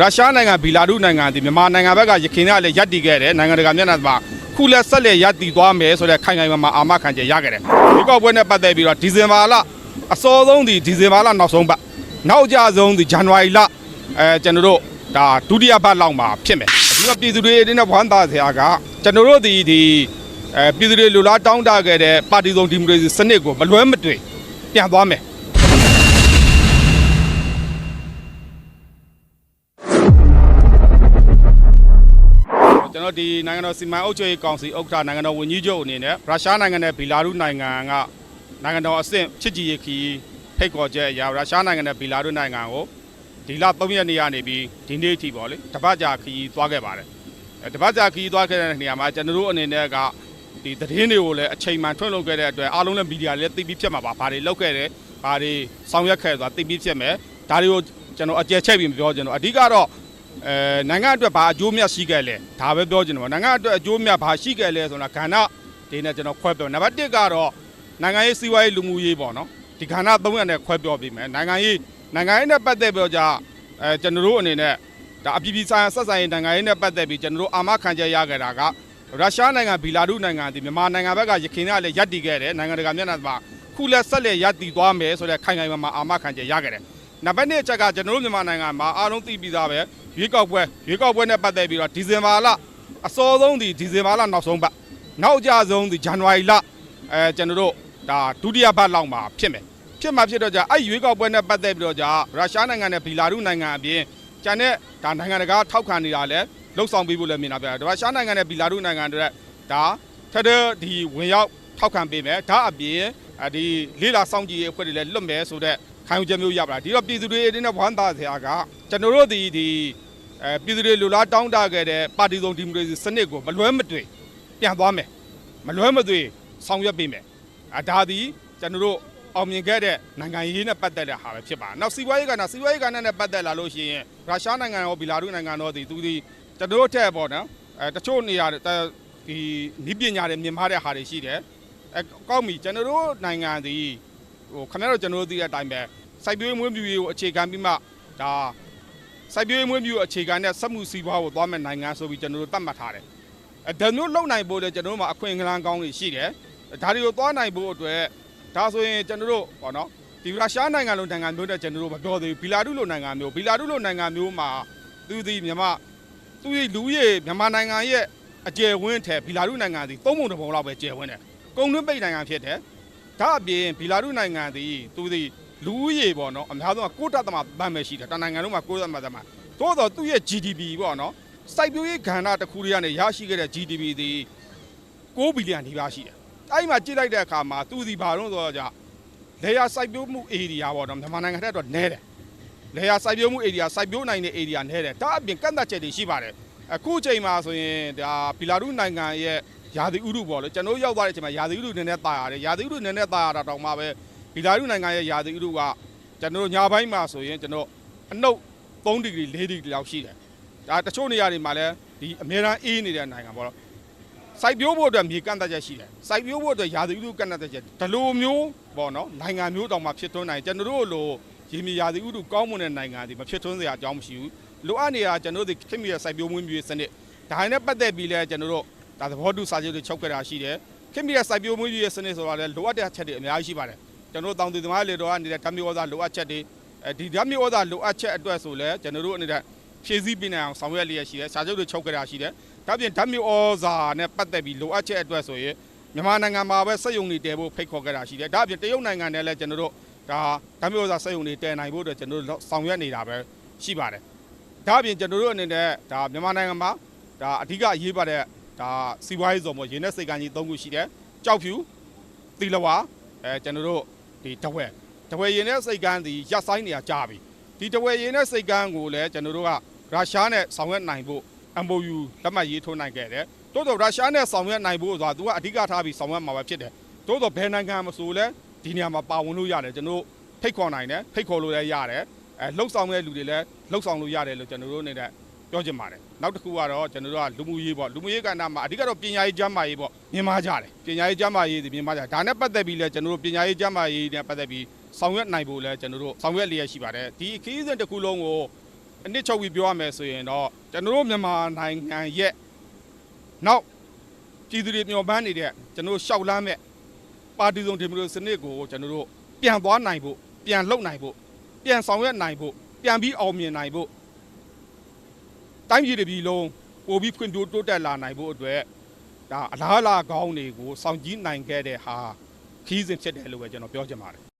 ရုရှားနိုင်ငံဘီလာရုနိုင်ငံဒီမြန်မာနိုင်ငံဘက်ကရခိုင်ကလည်းရပ်တည်ခဲ့တယ်နိုင်ငံတကာမျက်နှာမှာခုလက်ဆက်လက်ရပ်တည်သွားမယ်ဆိုတဲ့ခိုင်ခိုင်မာမာအာမခံချက်ရခဲ့တယ်ဒီကောက်ပွဲနဲ့ပတ်သက်ပြီးတော့ဒီဇင်ဘာလအစောဆုံးဒီဒီဇင်ဘာလနောက်ဆုံးပတ်နောက်ကြဆုံးဒီဇန်နဝါရီလအဲကျွန်တော်တို့ဒါဒုတိယပတ်လောက်မှာဖြစ်မယ်ဒီတော့ပြည်သူတွေအနေနဲ့ဝမ်းသာစရာကကျွန်တော်တို့ဒီဒီအဲပြည်သူတွေလူလားတောင်းတခဲ့တဲ့ပါတီစုံဒီမိုကရေစီစနစ်ကိုမလွဲမသွေပြန်သွားမယ် ကျွန်တော်ဒီနိုင်ငံတော်စီမံအုပ်ချုပ်ရေးကောင်စီဥက္ကဋ္ဌနိုင်ငံတော်ဝန်ကြီးချုပ်အနေနဲ့ရုရှားနိုင်ငံနဲ့ဘီလာရုနိုင်ငံကနိုင်ငံတော်အဆင့်ချစ်ကြည်ရေးခီးဖိတ်ခေါ်ချက်အရရုရှားနိုင်ငံနဲ့ဘီလာရုနိုင်ငံကိုဒီလ3ရက်နေ့ကနေပြီးဒီနေ့အထိပေါ့လေတပတ်ကြာခီးသွားခဲ့ပါတယ်အဲတပတ်ကြာခီးသွားခဲ့တဲ့နေရာမှာကျွန်တော်တို့အနေနဲ့ကဒီသတင်းတွေကိုလည်းအချိန်မှန်ထွန်းလုပ်ခဲ့တဲ့အတွက်အားလုံးလည်းမီဒီယာလည်းသိပြီးဖြစ်မှာပါဘာတွေလုပ်ခဲ့တယ်ဘာတွေဆောင်ရွက်ခဲ့ဆိုတာသိပြီးဖြစ်မယ်ဒါတွေကိုကျွန်တော်အကျယ်ချက်ပြီးမပြောကျွန်တော်အဓိကတော့ အဲနိုင်ငံအတွက်ဘာအကျိုးမြတ်ရှိခဲ့လဲဒါပဲပြောချင်တယ်ပေါ့နိုင်ငံအတွက်အကျိုးမြတ်ဘာရှိခဲ့လဲဆိုတာကဏ္ဍဒီနဲ့ကျွန်တော်ခွဲပြောနံပါတ်1ကတော့နိုင်ငံရေးစီးပွားရေးလူမှုရေးပေါ့နော်ဒီကဏ္ဍ3ရပ်နဲ့ခွဲပြောပြီးမယ်နိုင်ငံရေးနိုင်ငံရေးနဲ့ပတ်သက်ပြီးတော့じゃအဲကျွန်တော်တို့အနေနဲ့ဒါအပြည်ပြည်ဆိုင်ရာဆက်ဆံရေးနိုင်ငံရေးနဲ့ပတ်သက်ပြီးကျွန်တော်တို့အာမခံချက်ရခဲ့တာကရုရှားနိုင်ငံဘီလာရုနိုင်ငံဒီမြန်မာနိုင်ငံဘက်ကရခိုင်ကလည်းရပ်တည်ခဲ့တယ်နိုင်ငံတကာမျက်နှာမှာခုလက်ဆက်လက်ရပ်တည်သွားမယ်ဆိုတဲ့ခိုင်ခိုင်မာမာအာမခံချက်ရခဲ့တယ်နံပါတ်1အချက်ကကျွန်တော်တို့မြန်မာနိုင်ငံမှာအားလုံးသိပြီးသားပဲ ရွေးကောက်ပွဲရွေးကောက်ပွဲနဲ့ပတ်သက်ပြီးတော့ဒီဇင်ဘာလအစောဆုံးဒီဒီဇင်ဘာလနောက်ဆုံးပတ်နောက်ကြဆုံးဒီဇန်နဝါရီလအဲကျွန်တော်တို့ဒါဒုတိယပတ်လောက်မှာဖြစ်မယ်ဖြစ်မှာဖြစ်တော့ကြာအဲ့ရွေးကောက်ပွဲနဲ့ပတ်သက်ပြီးတော့ကြာရုရှားနိုင်ငံနဲ့ဘီလာရုနိုင်ငံအပြင်ကျန်တဲ့ဒါနိုင်ငံတကာထောက်ခံနေတာလည်းလှုပ်ဆောင်ပေးဖို့လည်းမြင်တာပြတယ်ရုရှားနိုင်ငံနဲ့ဘီလာရုနိုင်ငံတို့လည်းဒါထထဒီဝင်ရောက်ထောက်ခံပေးမယ်ဒါအပြင်ဒီလေလာစောင့်ကြည့်ရေးအဖွဲ့တွေလည်းလွတ်မယ်ဆိုတော့ ခံယူချက်မျိုးရပါလားဒီတော့ပြည်သူတွေအနေနဲ့ဝမ်းသာစရာကကျွန်တော်တို့ဒီဒီအဲပြည်သူတွေလူလားတောင်းတခဲ့တဲ့ပါတီစုံဒီမိုကရေစီစနစ်ကိုမလွဲမသွေပြန်သွားမယ်မလွဲမသွေဆောင်ရွက်ပေးမယ်အဒါဒီကျွန်တော်တို့အောင်မြင်ခဲ့တဲ့နိုင်ငံရေးနဲ့ပတ်သက်တဲ့ဟာပဲဖြစ်ပါနောက်စီးပွားရေးကဏ္ဍစီးပွားရေးကဏ္ဍနဲ့ပတ်သက်လာလို့ရှိရင်ရုရှားနိုင်ငံရောဘီလာရုနိုင်ငံရောဒီသူဒီကျွန်တော်တို့ထက်ပေါ့နော်အဲတချို့နေရာဒီနီးပညာတွေမြင်မာတဲ့ဟာတွေရှိတယ်အဲကောက်ပြီကျွန်တော်တို့နိုင်ငံဒီ ဟိုခင်ဗျားတို့ကျွန်တော်တို့သိတဲ့အတိုင်းပဲစိုက်ပျိုးရေးမွေးမြူရေးကိုအခြေခံပြီးမှဒါစိုက်ပျိုးရေးမွေးမြူအခြေခံတဲ့စက်မှုစီးပွားကိုသွားမဲ့နိုင်ငံဆိုပြီးကျွန်တော်တို့သတ်မှတ်ထားတယ်။အဲဒါမျိုးလုပ်နိုင်ဖို့လည်းကျွန်တော်တို့မှာအခွင့်အလမ်းကောင်းတွေရှိတယ်။ဒါတွေကိုသွားနိုင်ဖို့အတွက်ဒါဆိုရင်ကျွန်တော်တို့ဟောနော်ဒီရုရှားနိုင်ငံလိုနိုင်ငံမျိုးနဲ့ကျွန်တော်တို့မပြောသေးဘူးဘီလာရုလိုနိုင်ငံမျိုးဘီလာရုလိုနိုင်ငံမျိုးမှာသူဒီမြန်မာသူဒီလူကြီးမြန်မာနိုင်ငံရဲ့အကျယ်ဝန်းထဲဘီလာရုနိုင်ငံဒီသုံးပုံတစ်ပုံလောက်ပဲကျယ်ဝန်းတယ်။ကုန်းတွင်းပိတ်နိုင်ငံဖြစ်တယ်။ ဒါအပြင်ဘီလာရုနိုင်ငံဒီသူဒီလူဦးရေပေါ့နော်အများဆုံးကကိုတတ်သမဗန်းပဲရှိတယ်တနိုင်ငံလုံးမှာကိုတတ်သမသမသို့တော့သူ့ရဲ့ GDP ပေါ့နော်စိုက်ပျိုးရေးကဏ္ဍတစ်ခုတည်းကနေရရှိခဲ့တဲ့ GDP ဒီ6ဘီလီယံဒီပါရှိတယ်အဲ့ဒီမှာကြည့်လိုက်တဲ့အခါမှာသူဒီဘာလို့ဆိုတော့じゃလေယာစိုက်ပျိုးမှု area ပေါ့နော်မြန်မာနိုင်ငံထက်တော့နည်းတယ်လေယာစိုက်ပျိုးမှု area စိုက်ပျိုးနိုင်တဲ့ area နည်းတယ်ဒါအပြင်ကန့်သက်ချက်တွေရှိပါတယ်အခုချိန်မှာဆိုရင်ဒါဘီလာရုနိုင်ငံရဲ့ ယာတိဥရုပေါ့လေကျွန်တော်ရောက်သွားတဲ့အချိန်မှာယာတိဥရုနည်းနည်းတာရတယ်ယာတိဥရုနည်းနည်းတာရတာတောင်မှပဲဘီလာရုနိုင်ငံရဲ့ယာတိဥတုကကျွန်တော်တို့ညာဘက်မှာဆိုရင်ကျွန်တော်အနှုတ်3ဒီဂရီ4ဒီဂရီလောက်ရှိတယ်။ဒါတချို့နေရာတွေမှာလည်းဒီအများအားအေးနေတဲ့နိုင်ငံပေါ့နော်။စိုက်ပျိုးဖို့အတွက်မြေကန့်သက်ချက်ရှိတယ်။စိုက်ပျိုးဖို့အတွက်ယာတိဥတုကန့်သက်ချက်ဒီလိုမျိုးပေါ့နော်နိုင်ငံမျိုးတောင်မှဖြစ်ထွန်းနိုင်ကျွန်တော်တို့လိုရေမြေယာတိဥတုကောင်းမွန်တဲ့နိုင်ငံတွေမဖြစ်ထွန်းစရာအကြောင်းမရှိဘူး။လိုအပ်နေတာကျွန်တော်တို့ဒီခင်မီရဲ့စိုက်ပျိုးမွေးမြူရေးစနစ်ဒါနဲ့ပတ်သက်ပြီးလဲကျွန်တော်တို့ ဒါသဘောတူစာချုပ်တွေချုပ်ခဲ့တာရှိတယ်။ခင်မီရဲ့စိုက်ပျိုးမွေးမြူရေးစနစ်ဆိုတာလည်းလိုအပ်တဲ့ချက်တွေအများကြီးရှိပါတယ်။ကျွန်တော်တို့တောင်သူသမားလေတော်ကနေဓာတ်မြေဩဇာလိုအပ်ချက်တွေအဲဒီဓာတ်မြေဩဇာလိုအပ်ချက်အတွက်ဆိုလဲကျွန်တော်တို့အနေနဲ့ဖြည့်ဆည်းပေးနိုင်အောင်ဆောင်ရွက်လျက်ရှိတယ်စာချုပ်တွေချုပ်ကြတာရှိတယ်ဒါပြင်ဓာတ်မြေဩဇာနဲ့ပတ်သက်ပြီးလိုအပ်ချက်အတွက်ဆိုရင်မြန်မာနိုင်ငံမှာပဲစက်ယုံတွေတည်ဖို့ဖိတ်ခေါ်ကြတာရှိတယ်ဒါပြင်တရုတ်နိုင်ငံနဲ့လည်းကျွန်တော်တို့ဒါဓာတ်မြေဩဇာစက်ယုံတွေတည်နိုင်ဖို့အတွက်ကျွန်တော်တို့ဆောင်ရွက်နေတာပဲရှိပါတယ်ဒါပြင်ကျွန်တော်တို့အနေနဲ့ဒါမြန်မာနိုင်ငံမှာဒါအဓိကအရေးပါတဲ့ ဒါစီးပွားရေးဇုံပေါ့ရင်းနဲ့စိတ်ကမ်းကြီး၃ခုရှိတယ်ကြောက်ဖြူသီလဝါအဲကျွန်တော်တို့ဒီတဝက်တဝက်ရင်တဲ့စိတ်ကန်းဒီရပ်ဆိုင်နေရကြပြီဒီတဝက်ရင်တဲ့စိတ်ကန်းကိုလည်းကျွန်တော်တို့ကရုရှားနဲ့ဆောင်ရွက်နိုင်ဖို့ MOU လက်မှတ်ရေးထိုးနိုင်ခဲ့တယ်တိုးတော့ရုရှားနဲ့ဆောင်ရွက်နိုင်ဖို့ဆိုတာသူကအဓိကထားပြီးဆောင်ရွက်မှာပဲဖြစ်တယ်တိုးတော့ဘယ်နိုင်ငံမဆိုလဲဒီနေရာမှာပါဝင်လို့ရတယ်ကျွန်တော်တို့ဖိတ်ခေါ်နိုင်တယ်ဖိတ်ခေါ်လို့လည်းရတယ်အဲလှုပ်ဆောင်တဲ့လူတွေလည်းလှုပ်ဆောင်လို့ရတယ်လို့ကျွန်တော်တို့အနေနဲ့ ပြောချင်ပါတယ်နောက်တစ်ခုကတော့ကျွန်တော်တို့ကလူမှုရေးပေါ့လူမှုရေးကဏ္ဍမှာအဓိကတော့ပညာရေးကျန်းမာရေးပေါ့မြင်မာကြတယ်ပညာရေးကျန်းမာရေးဒီမြင်မာကြတယ်ဒါနဲ့ပတ်သက်ပြီးလဲကျွန်တော်တို့ပညာရေးကျန်းမာရေးနဲ့ပတ်သက်ပြီးဆောင်ရွက်နိုင်ဖို့လဲကျွန်တော်တို့ဆောင်ရွက်လျက်ရှိပါတယ်ဒီခရီးစဉ်တစ်ခုလုံးကိုအနစ်ချုပ်ပြီးပြောရမယ်ဆိုရင်တော့ကျွန်တော်တို့မြန်မာနိုင်ငံရဲ့နောက်ပြည်သူတွေမျှော်မှန်းနေတဲ့ကျွန်တော်တို့ရှောက်လန်းမဲ့ပါတီစုံဒီမိုကရေစီစနစ်ကိုကျွန်တော်တို့ပြန်သွားနိုင်ဖို့ပြန်လှုပ်နိုင်ဖို့ပြန်ဆောင်ရွက်နိုင်ဖို့ပြန်ပြီးအောင်မြင်နိုင်ဖို့ တိုင်းပြည်တစ်ပြည်လုံးပို့ပြီးဖွံ့ဖြိုးတိုးတက်လာနိုင်ဖို့အတွက်ဒါအလားအလာကောင်းတွေကိုစောင့်ကြည့်နိုင်ခဲ့တဲ့ဟာခီးစဉ်ဖြစ်တယ်လို့ပဲကျွန်တော်ပြောချင်ပါတယ်